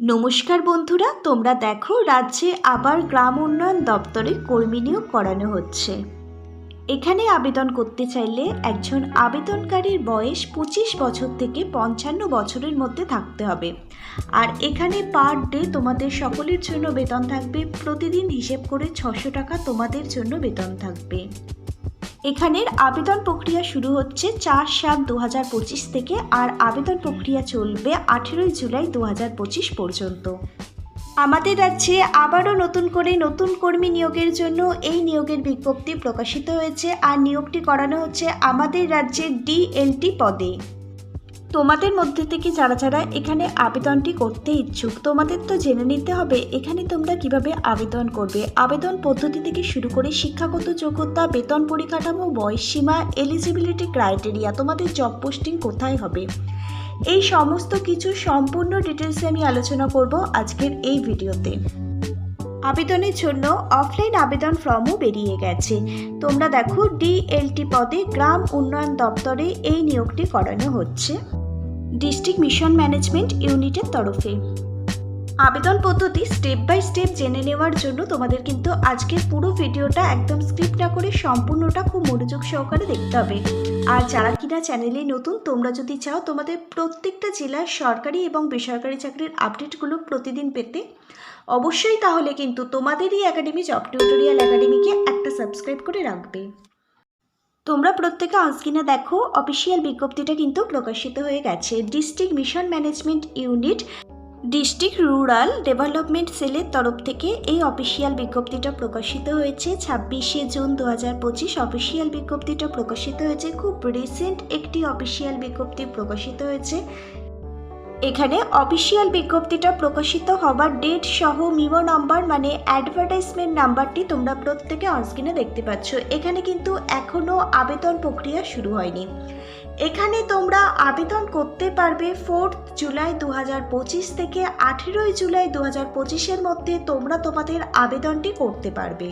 নমস্কার বন্ধুরা, তোমরা দেখো রাজ্যে আবার গ্রাম উন্নয়ন দপ্তরে কর্মী নিয়োগ করানো হচ্ছে। এখানে আবেদন করতে চাইলে একজন আবেদনকারীর বয়স পঁচিশ বছর থেকে পঞ্চান্ন বছরের মধ্যে থাকতে হবে। আর এখানে পার ডে তোমাদের সকলের জন্য বেতন থাকবে, প্রতিদিন হিসেব করে ছশো টাকা তোমাদের জন্য বেতন থাকবে। এখানের আবেদন প্রক্রিয়া শুরু হচ্ছে চার সাত দু হাজার পঁচিশ থেকে আর আবেদন প্রক্রিয়া চলবে আঠেরোই জুলাই দু হাজার পঁচিশ পর্যন্ত। আমাদের রাজ্যে আবারও নতুন করে নতুন কর্মী নিয়োগের জন্য এই নিয়োগের বিজ্ঞপ্তি প্রকাশিত হয়েছে আর নিয়োগটি করানো হচ্ছে আমাদের রাজ্যের ডিএলটি পদে। তোমাদের মধ্যে থেকে যারা যারা এখানে আবেদনটি করতে ইচ্ছুক, তোমাদের তো জেনে নিতে হবে এখানে তোমরা কীভাবে আবেদন করবে। আবেদন পদ্ধতি থেকে শুরু করে শিক্ষাগত যোগ্যতা, বেতন পরিকাঠামো, বয়সসীমা এলিজিবিলিটি ক্রাইটেরিয়া তোমাদের জব পোস্টিং কোথায় হবে। এই সমস্ত কিছু সম্পূর্ণ ডিটেলসে আমি আলোচনা করব আজকের এই ভিডিওতে। আবেদনের জন্য অফলাইন আবেদন ফর্মও বেরিয়ে গেছে। তোমরা দেখো ডিএলটি পদে গ্রাম উন্নয়ন দপ্তরে এই নিয়োগটি করানো হচ্ছে। ডিস্ট্রিক্ট মিশন ম্যানেজমেন্ট ইউনিটের তরফে। আবেদন পদ্ধতি স্টেপ বাই স্টেপ জেনে নেওয়ার জন্য তোমাদের কিন্তু আজকের পুরো ভিডিওটা একদম স্ক্রিপ্ট না করে সম্পূর্ণটা খুব মনোযোগ সহকারে দেখতে হবে। আর যারা কিনা চ্যানেলে নতুন, তোমরা যদি চাও তোমাদের প্রত্যেকটা জেলার সরকারি এবং বেসরকারি চাকরির আপডেটগুলো প্রতিদিন পেতে, অবশ্যই তাহলে কিন্তু তোমাদেরই একাডেমি জব টিউটোরিয়াল একাডেমিকে একটা সাবস্ক্রাইব করে রাখবে। তোমরা প্রত্যেকে অনস্ক্রিনে দেখো, অফিসিয়াল বিজ্ঞপ্তিটা কিন্তু প্রকাশিত হয়ে গেছে। District mission management unit, district rural development সেলের তরফ থেকে এই অফিসিয়াল বিজ্ঞপ্তিটা প্রকাশিত হয়েছে। ছাব্বিশে জুন দু হাজার পঁচিশ অফিসিয়াল বিজ্ঞপ্তিটা প্রকাশিত হয়েছে। খুব রিসেন্ট একটি অফিসিয়াল বিজ্ঞপ্তি প্রকাশিত হয়েছে। এখানে অফিসিয়াল বিজ্ঞপ্তিটা প্রকাশিত হবার ডেট সহ মিমো নাম্বার মানে অ্যাডভার্টাইজমেন্ট নাম্বারটি তোমরা প্রত্যেকে অনস্ক্রিনে দেখতে পাচ্ছ। এখানে কিন্তু এখনও আবেদন প্রক্রিয়া শুরু হয়নি। এখানে তোমরা আবেদন করতে পারবে ফোর্থ জুলাই দু হাজার পঁচিশ থেকে আঠেরোই জুলাই দু হাজার মধ্যে তোমরা তোমাদের আবেদনটি করতে পারবে।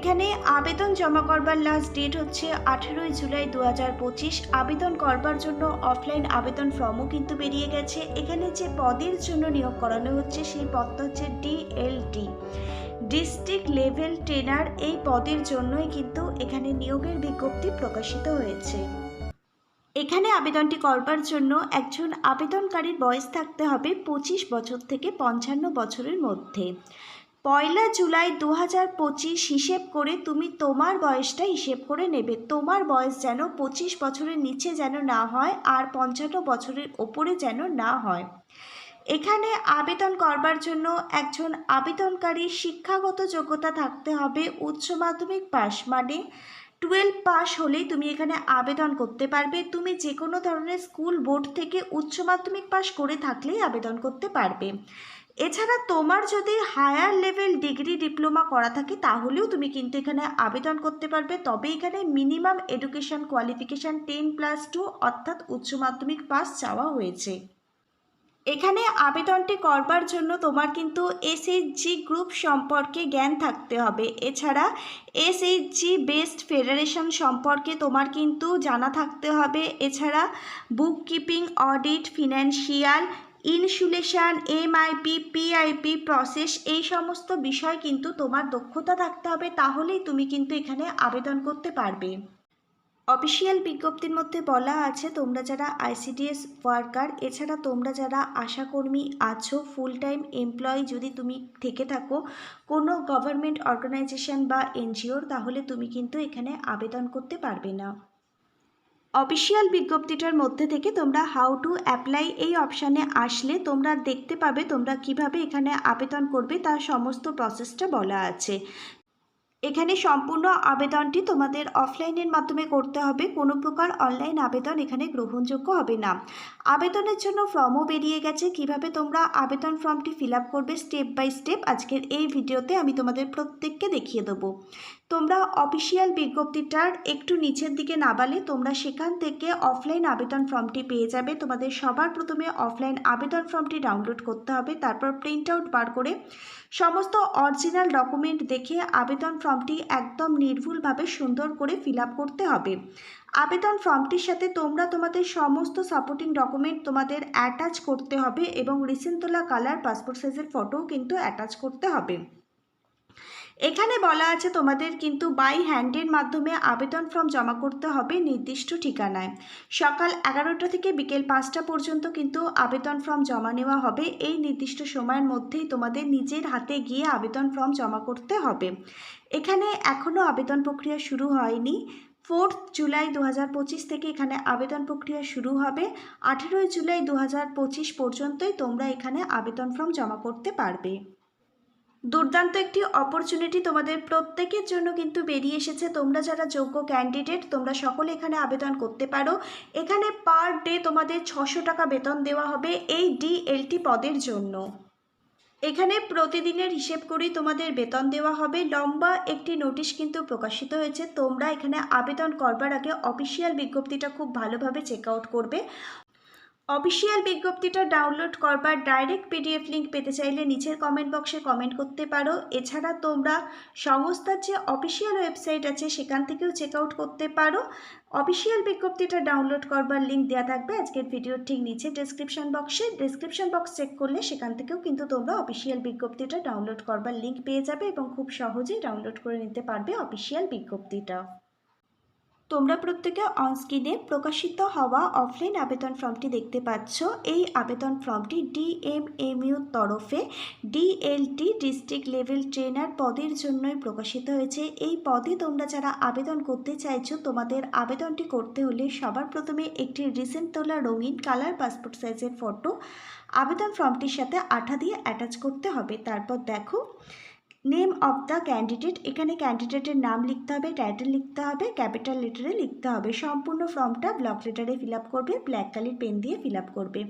এখানে আবেদন জমা করবার লাস্ট ডেট হচ্ছে আঠেরোই জুলাই দু হাজার পঁচিশ। আবেদন করবার জন্য অফলাইন আবেদন ফর্মও কিন্তু বেরিয়ে গেছে। এখানে যে পদের জন্য নিয়োগ করানো হচ্ছে সেই পদটা হচ্ছে ডিএলটি ডিস্ট্রিক্ট লেভেল ট্রেনার এই পদের জন্যই কিন্তু এখানে নিয়োগের বিজ্ঞপ্তি প্রকাশিত হয়েছে। এখানে আবেদনটি করবার জন্য একজন আবেদনকারীর বয়স থাকতে হবে পঁচিশ বছর থেকে পঞ্চান্ন বছরের মধ্যে। পয়লা জুলাই দু হাজার পঁচিশ হিসেব করে তুমি তোমার বয়সটা হিসেব করে নেবে। তোমার বয়স যেন পঁচিশ বছরের নিচে যেন না হয় আর পঞ্চান্ন বছরের ওপরে যেন না হয়। এখানে আবেদন করবার জন্য একজন আবেদনকারী শিক্ষাগত যোগ্যতা থাকতে হবে উচ্চ মাধ্যমিক পাস মানে টুয়েলভ পাস হলেই তুমি এখানে আবেদন করতে পারবে। তুমি যে কোনো ধরনের স্কুল বোর্ড থেকে উচ্চ মাধ্যমিক পাস করে থাকলেই আবেদন করতে পারবে। এছাড়া তোমার যদি হায়ার লেভেল ডিগ্রি ডিপ্লোমা করা থাকে, তাহলেও তুমি কিন্তু এখানে আবেদন করতে পারবে। তবে এখানে minimum education qualification ten plus two অর্থাৎ উচ্চ মাধ্যমিক পাস চাওয়া হয়েছে। এখানে আবেদনটি করবার জন্য তোমার কিন্তু এসএইচজি গ্রুপ সম্পর্কে জ্ঞান থাকতে হবে। এছাড়া এসএইচজি বেস্ট ফেডারেশন সম্পর্কে তোমার কিন্তু জানা থাকতে হবে। এছাড়া book keeping audit financial inclusion, MIP, PIP, process এই সমস্ত বিষয় কিন্তু তোমার দক্ষতা থাকতে হবে, তাহলেই তুমি কিন্তু এখানে আবেদন করতে পারবে। অফিসিয়াল বিজ্ঞপ্তির মধ্যে বলা আছে, তোমরা যারা আইসিডিএস ওয়ার্কার, এছাড়া তোমরা যারা আশাকর্মী আছো ফুল টাইম এমপ্লয়ি যদি তুমি থেকে থাকো, কোনো গভর্নমেন্ট অর্গানাইজেশন বা এনজিওর, তাহলে তুমি কিন্তু এখানে আবেদন করতে পারবে না। অফিসিয়াল বিজ্ঞপ্তিটার মধ্যে থেকে তোমরা হাউ টু অ্যাপ্লাই এই অপশানে আসলে তোমরা দেখতে পাবে তোমরা কীভাবে এখানে আবেদন করবে, তার সমস্ত প্রসেসটা বলা আছে। এখানে সম্পূর্ণ আবেদনটি তোমাদের অফলাইনের মাধ্যমে করতে হবে, কোনো প্রকার অনলাইন আবেদন এখানে গ্রহণযোগ্য হবে না। আবেদনের জন্য ফর্মও বেরিয়ে গেছে, কীভাবে তোমরা আবেদন ফর্মটি ফিল করবে স্টেপ বাই স্টেপ আজকের এই ভিডিওতে আমি তোমাদের প্রত্যেককে দেখিয়ে দেবো। তোমরা অফিসিয়াল বিজ্ঞপ্তিটার একটু নিচের দিকে নাবালে তোমরা সেখান থেকে অফলাইন আবেদন ফর্মটি পেয়ে যাবে। তোমাদের সবার প্রথমে অফলাইন আবেদন ফর্মটি ডাউনলোড করতে হবে, তারপর প্রিন্ট আউট বার করে সমস্ত অরিজিনাল ডকুমেন্ট দেখে আবেদন ফর্মটি একদম নির্ভুলভাবে সুন্দর করে ফিল করতে হবে। আবেদন ফর্মটির সাথে তোমরা তোমাদের সমস্ত সাপোর্টিং ডকুমেন্ট তোমাদের অ্যাটাচ করতে হবে এবং রিসেন্ট তোলা কালার পাসপোর্ট সাইজের ফটোও কিন্তু অ্যাটাচ করতে হবে। এখানে বলা আছে তোমাদের কিন্তু বাই হ্যান্ডের মাধ্যমে আবেদন ফর্ম জমা করতে হবে নির্দিষ্ট ঠিকানায়। সকাল এগারোটা থেকে বিকেল পাঁচটা পর্যন্ত কিন্তু আবেদন ফর্ম জমা নেওয়া হবে। এই নির্দিষ্ট সময়ের মধ্যেই তোমাদের নিজের হাতে গিয়ে আবেদন ফর্ম জমা করতে হবে। এখানে এখনও আবেদন প্রক্রিয়া শুরু হয়নি। ফোর্থ জুলাই দু থেকে এখানে আবেদন প্রক্রিয়া শুরু হবে। আঠেরোই জুলাই দু পর্যন্তই তোমরা এখানে আবেদন ফর্ম জমা করতে পারবে। দুর্দান্ত একটি অপরচুনিটি তোমাদের প্রত্যেকের জন্য কিন্তু বেরিয়ে এসেছে। তোমরা যারা যোগ্য ক্যান্ডিডেট তোমরা সকলে এখানে আবেদন করতে পারো। এখানে পার ডে তোমাদের ছশো টাকা বেতন দেওয়া হবে এই ডিএলটি পদের জন্য। এখানে প্রতিদিনের হিসেব করেই তোমাদের বেতন দেওয়া হবে। লম্বা একটি নোটিশ কিন্তু প্রকাশিত হয়েছে। তোমরা এখানে আবেদন করবার আগে অফিসিয়াল বিজ্ঞপ্তিটা খুব ভালোভাবে চেক আউট করবে। অফিসিয়াল বিজ্ঞপ্তিটা ডাউনলোড করবার ডাইরেক্ট পিডিএফ লিঙ্ক পেতে চাইলে নিচের কমেন্ট বক্সে কমেন্ট করতে পারো। এছাড়া তোমরা সংস্থার যে অফিসিয়াল ওয়েবসাইট আছে, সেখান থেকেও চেক আউট করতে পারো। অফিসিয়াল বিজ্ঞপ্তিটা ডাউনলোড করবার লিঙ্ক দেওয়া থাকবে আজকের ভিডিওর ঠিক নিচে ডেসক্রিপশন বক্সে ডেসক্রিপশন বক্স চেক করলে সেখান থেকেও কিন্তু তোমরা অফিসিয়াল বিজ্ঞপ্তিটা ডাউনলোড করবার লিঙ্ক পেয়ে যাবে এবং খুব সহজেই ডাউনলোড করে নিতে পারবে অফিসিয়াল বিজ্ঞপ্তিটা। তোমরা প্রত্যেকে অনস্ক্রিনে প্রকাশিত হওয়া অফলাইন আবেদন ফর্মটি দেখতে পাচ্ছ। এই আবেদন ফর্মটি ডিএমএমইউর তরফে ডিএলটি ডিস্ট্রিক্ট লেভেল ট্রেনার পদের জন্যই প্রকাশিত হয়েছে। এই পদে তোমরা যারা আবেদন করতে চাইছো, তোমাদের আবেদনটি করতে হলে সবার প্রথমে একটি রিসেন্ট তোলা রঙিন কালার পাসপোর্ট সাইজের ফটো, আবেদন ফর্মটির সাথে আঠা দিয়ে অ্যাটাচ করতে হবে। তারপর দেখো নেম অফ দ্য ক্যান্ডিডেট এখানে ক্যান্ডিডেটের নাম লিখতে হবে টাইটেল লিখতে হবে ক্যাপিটাল লেটারে লিখতে হবে। সম্পূর্ণ ফর্মটা ব্লক লেটারে ফিল আপ করবে ব্ল্যাক কালির পেন দিয়ে ফিল আপ করবে।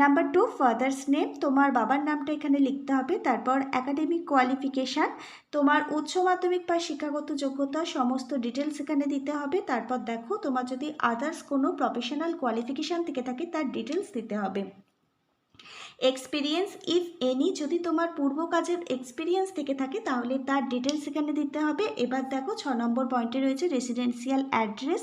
নাম্বার টু ফাদার্স নেম তোমার বাবার নামটা এখানে লিখতে হবে। তারপর একাডেমিক কোয়ালিফিকেশান তোমার উচ্চ মাধ্যমিক বা শিক্ষাগত যোগ্যতা, সমস্ত ডিটেলস এখানে দিতে হবে। তারপর দেখো, তোমার যদি আদার্স কোনো প্রফেশনাল কোয়ালিফিকেশান থেকে থাকে, তার ডিটেলস দিতে হবে। এক্সপিরিয়েন্স ইফ এনি যদি তোমার পূর্ব কাজের এক্সপিরিয়েন্স থেকে থাকে, তাহলে তার ডিটেলস এখানে দিতে হবে। এবার দেখো, ছ নম্বর পয়েন্টে রয়েছে রেসিডেন্সিয়াল অ্যাড্রেস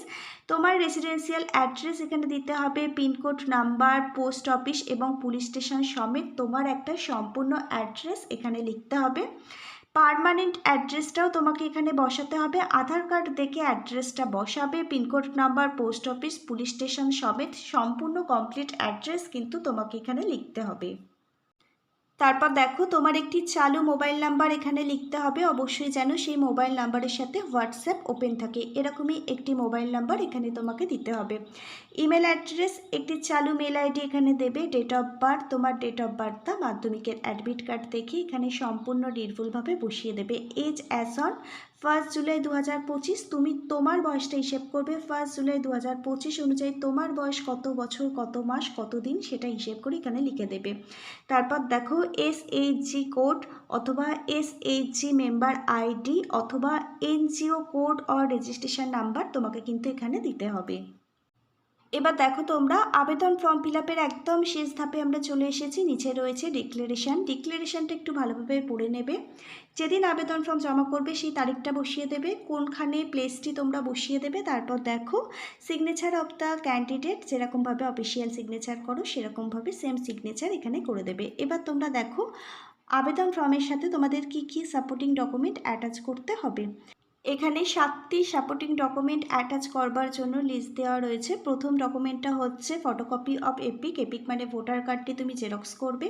তোমার রেসিডেন্সিয়াল অ্যাড্রেস এখানে দিতে হবে পিনকোড নাম্বার পোস্ট অফিস এবং পুলিশ স্টেশন সমেত তোমার একটা সম্পূর্ণ অ্যাড্রেস এখানে লিখতে হবে। পারমানেন্ট অ্যাড্রেসটাও তোমাকে এখানে বসাতে হবে। আধার কার্ড দেখে অ্যাড্রেসটা বসাবে। Pincode number, post office, police station সমেত সম্পূর্ণ কমপ্লিট অ্যাড্রেস কিন্তু তোমাকে এখানে লিখতে হবে। তারপর দেখো তোমার একটি চালু মোবাইল নাম্বার এখানে লিখতে হবে। অবশ্যই যেন সেই মোবাইল নাম্বারের সাথে হোয়াটসঅ্যাপ ওপেন থাকে। এরকমই একটি মোবাইল নাম্বার এখানে তোমাকে দিতে হবে। ইমেল অ্যাড্রেস, একটি চালু মেল আইডি এখানে দেবে। ডেট অফ বার্থ তোমার ডেট অফ বার্থটা মাধ্যমিকের অ্যাডমিট কার্ড দেখে এখানে সম্পূর্ণ নির্ভুলভাবে বসিয়ে দেবে। Age as on first July দু হাজার পঁচিশ, তুমি তোমার বয়সটা হিসেব করবে। ফার্স্ট জুলাই দু হাজার পঁচিশ অনুযায়ী তোমার বয়স কত বছর, কত মাস, কত দিন, সেটা হিসেব করে এখানে লিখে দেবে। তারপর দেখো এস জি কোড অথবা এস জি মেম্বার আইডি অথবা NGO code or registration number তোমাকে কিন্তু এখানে দিতে হবে। এবার দেখো তোমরা, আবেদন ফর্ম ফিল একদম শেষ ধাপে আমরা চলে এসেছি। নিচে রয়েছে ডিক্লারেশন ডিক্লারেশনটা একটু ভালোভাবে পড়ে নেবে। যেদিন আবেদন ফর্ম জমা করবে, সেই তারিখটা বসিয়ে দেবে। কোনখানে প্লেসটি তোমরা বসিয়ে দেবে, তারপর দেখো সিগনেচার অফ দ্য ক্যান্ডিডেট যেরকমভাবে অফিসিয়াল সিগনেচার করো, সেরকমভাবে সেম সিগনেচার এখানে করে দেবে। এবার তোমরা দেখো, আবেদন ফর্মের সাথে তোমাদের কি কি সাপোর্টিং ডকুমেন্ট অ্যাটাচ করতে হবে। এখানে সাতটি সাপোর্টিং ডকুমেন্ট অ্যাটাচ করবার জন্য লিস্ট দেওয়া রয়েছে। প্রথম ডকুমেন্টটা হচ্ছে ফটোকপি অফ এপিক এপিক মানে ভোটার কার্ডটি তুমি জেরক্স করবে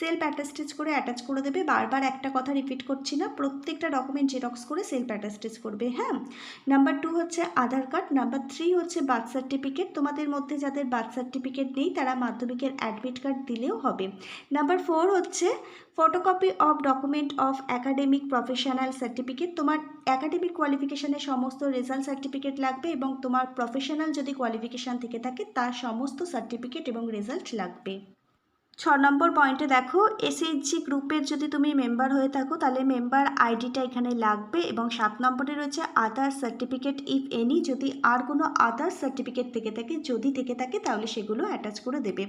সেলফ অ্যাটাস্টেজ করে অ্যাটাচ করে দেবে। বারবার একটা কথা রিপিট করছি না, প্রত্যেকটা ডকুমেন্ট জেরক্স করে সেলফ অ্যাটাস্টেজ করবে হ্যাঁ? নাম্বার টু হচ্ছে আধার কার্ড নাম্বার থ্রি হচ্ছে বার্থ সার্টিফিকেট তোমাদের মধ্যে যাদের বার্থ সার্টিফিকেট নেই, তারা মাধ্যমিকের অ্যাডমিট কার্ড দিলেও হবে। নাম্বার ফোর হচ্ছে photocopy of document of academic professional certificate তোমার অ্যাকাডেমিক কোয়ালিফিকেশানের সমস্ত রেজাল্ট সার্টিফিকেট লাগবে এবং তোমার প্রফেশনাল যদি কোয়ালিফিকেশান থেকে থাকে, তার সমস্ত সার্টিফিকেট এবং রেজাল্ট লাগবে। ছ নম্বর পয়েন্টে দেখো এসএইচজি গ্রুপের যদি তুমি মেম্বার হয়ে থাকো, তাহলে মেম্বার আইডিটা এখানে লাগবে এবং সাত নম্বরে রয়েছে আদার সার্টিফিকেট ইফ এনি যদি আর কোনো আদার সার্টিফিকেট থেকে থাকে, যদি থেকে থাকে, তাহলে সেগুলো অ্যাটাচ করে দেবে।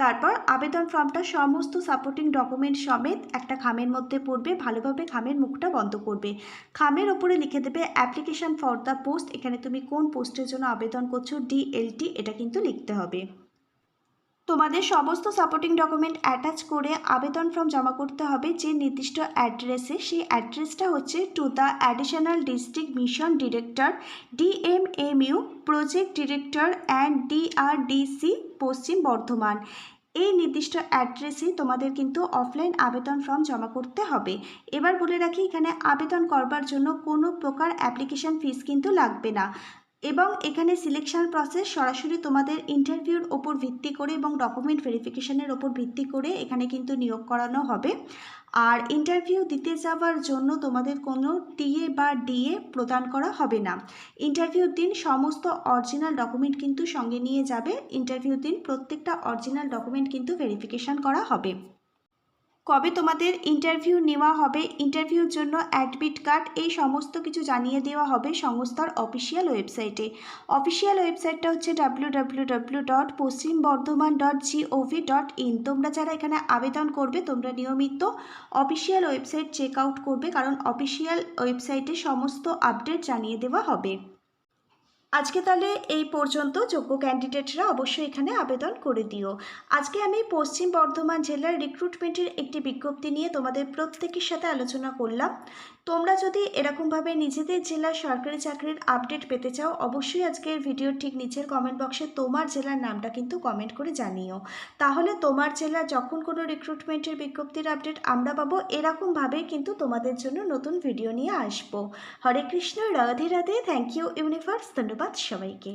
তারপর আবেদন ফর্মটা সমস্ত সাপোর্টিং ডকুমেন্ট সমেত একটা খামের মধ্যে পড়বে, ভালোভাবে খামের মুখটা বন্ধ করবে। খামের ওপরে লিখে দেবে অ্যাপ্লিকেশন ফর দ্য পোস্ট এখানে তুমি কোন পোস্টের জন্য আবেদন করছ ডিএলটি এটা কিন্তু লিখতে হবে। তোমাদের সমস্ত সাপোর্টিং ডকুমেন্ট অ্যাটাচ করে আবেদন ফর্ম জমা করতে হবে যে নির্দিষ্ট অ্যাড্রেসে সেই অ্যাড্রেসটা হচ্ছে to the additional district mission director DMMU project director and DRDC Paschim Bardhaman. এই নির্দিষ্ট অ্যাড্রেসে তোমাদের কিন্তু অফলাইন আবেদন ফর্ম জমা করতে হবে। এবার বলে রাখি, এখানে আবেদন করবার জন্য কোনো প্রকার অ্যাপ্লিকেশন ফিস কিন্তু লাগবে না। এবং এখানে সিলেকশন প্রসেস সরাসরি তোমাদের ইন্টারভিউর ওপর ভিত্তি করে এবং ডকুমেন্ট ভেরিফিকেশনের ওপর ভিত্তি করে এখানে কিন্তু নিয়োগ করানো হবে। আর ইন্টারভিউ দিতে যাওয়ার জন্য তোমাদের কোনো টিএ বা ডিএ প্রদান করা হবে না। ইন্টারভিউর দিন সমস্ত অরিজিনাল ডকুমেন্ট কিন্তু সঙ্গে নিয়ে যাবে। ইন্টারভিউর দিন প্রত্যেকটা অরিজিনাল ডকুমেন্ট কিন্তু ভেরিফিকেশন করা হবে। কবে তোমাদের ইন্টারভিউ নেওয়া হবে? ইন্টারভিউর জন্য অ্যাডমিট কার্ড এই সমস্ত কিছু জানিয়ে দেওয়া হবে সংস্থার অফিসিয়াল ওয়েবসাইটে অফিসিয়াল ওয়েবসাইটটা হচ্ছে W dot Paschim Bardhaman dot dot in তোমরা যারা এখানে আবেদন করবে, তোমরা নিয়মিত অফিসিয়াল ওয়েবসাইট চেক আউট করবে, কারণ অফিসিয়াল ওয়েবসাইটে সমস্ত আপডেট জানিয়ে দেওয়া হবে। আজকে তাহলে এই পর্যন্ত। যোগ্য ক্যান্ডিডেটরা অবশ্যই এখানে আবেদন করে দিও। আজকে আমি পশ্চিম বর্ধমান জেলার রিক্রুটমেন্টের একটি বিজ্ঞপ্তি নিয়ে তোমাদের প্রত্যেকের সাথে আলোচনা করলাম। তোমরা যদি এরকমভাবে নিজেদের জেলার সরকারি চাকরির আপডেট পেতে চাও, অবশ্যই আজকের ভিডিওর ঠিক নিচের কমেন্ট বক্সে তোমার জেলার নামটা কিন্তু কমেন্ট করে জানিও। তাহলে তোমার জেলা যখন কোনো রিক্রুটমেন্টের বিজ্ঞপ্তির আপডেট আমরা পাবো, এরকমভাবে কিন্তু তোমাদের জন্য নতুন ভিডিও নিয়ে আসব। Hare Krishna, Radhe Radhe thank you universe ধন্যবাদ সবাইকে